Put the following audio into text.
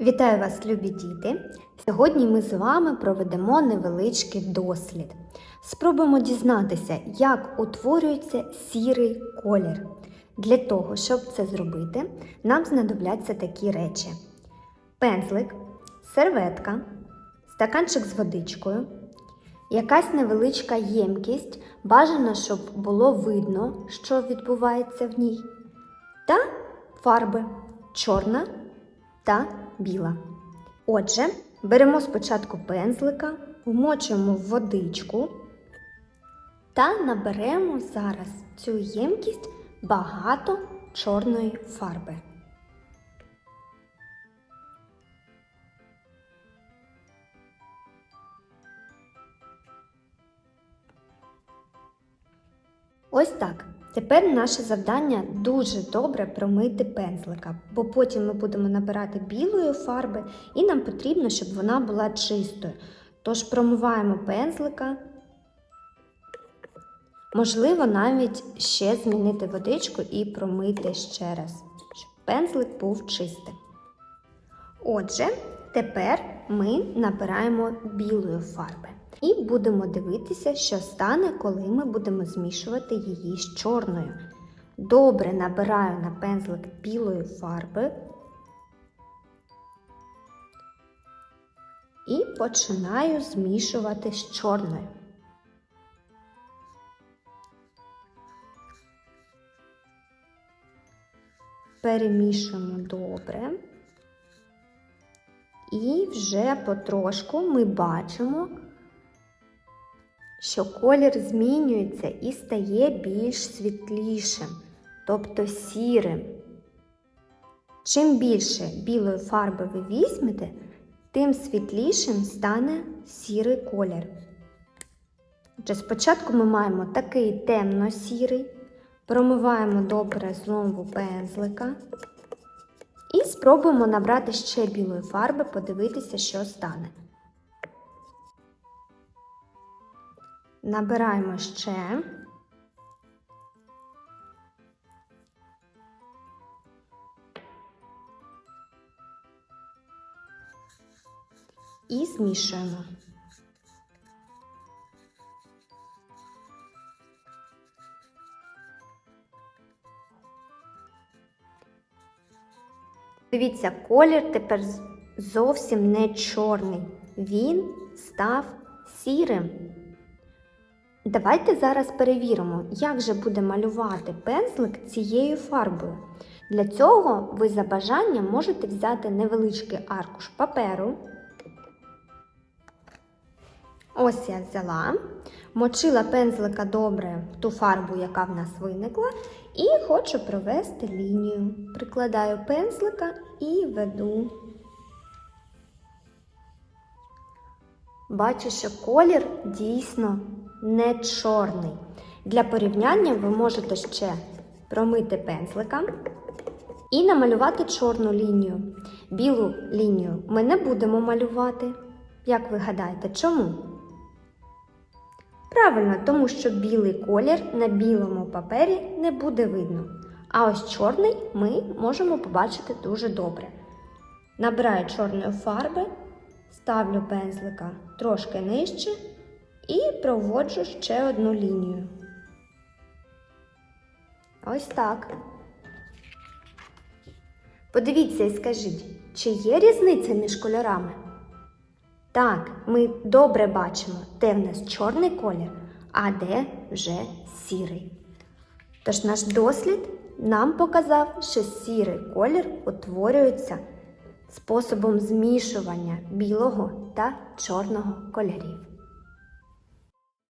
Вітаю вас, любі діти! Сьогодні ми з вами проведемо невеличкий дослід. Спробуємо дізнатися, як утворюється сірий колір. Для того, щоб це зробити, нам знадобляться такі речі: пензлик, серветка, стаканчик з водичкою, якась невеличка ємкість, бажано, щоб було видно, що відбувається в ній, та фарби чорна та біла. Отже, беремо спочатку пензлика, вмочуємо в водичку та наберемо зараз цю ємкість багато чорної фарби. Ось так. Тепер наше завдання дуже добре промити пензлика, бо потім ми будемо набирати білої фарби, і нам потрібно, щоб вона була чистою. Тож промиваємо пензлика. Можливо, навіть ще змінити водичку і промити ще раз, щоб пензлик був чистим. Отже, тепер ми набираємо білої фарби. І будемо дивитися, що стане, коли ми будемо змішувати її з чорною. Добре набираю на пензлик білої фарби і починаю змішувати з чорною. Перемішуємо добре. І вже потрошку ми бачимо, що колір змінюється і стає більш світлішим, тобто сірим. Чим більше білої фарби ви візьмете, тим світлішим стане сірий колір. Отже, спочатку ми маємо такий темно-сірий, промиваємо добре знову пензлика. І спробуємо набрати ще білої фарби, подивитися, що стане. Набираємо ще. І змішуємо. Дивіться, колір тепер зовсім не чорний. Він став сірим. Давайте зараз перевіримо, як же буде малювати пензлик цією фарбою. Для цього ви за бажанням можете взяти невеличкий аркуш паперу. Ось я взяла, мочила пензлика добре ту фарбу, яка в нас виникла, і хочу провести лінію. Прикладаю пензлика і веду. Бачу, що колір дійсно не чорний. Для порівняння ви можете ще промити пензлика і намалювати чорну лінію. Білу лінію ми не будемо малювати. Як ви гадаєте, чому? Правильно, тому що білий колір на білому папері не буде видно. А ось чорний ми можемо побачити дуже добре. Набираю чорної фарби, ставлю пензлика трошки нижче і проводжу ще одну лінію. Ось так. Подивіться і скажіть, чи є різниця між кольорами? Так, ми добре бачимо, де в нас чорний колір, а де вже сірий. Тож наш дослід нам показав, що сірий колір утворюється способом змішування білого та чорного кольорів.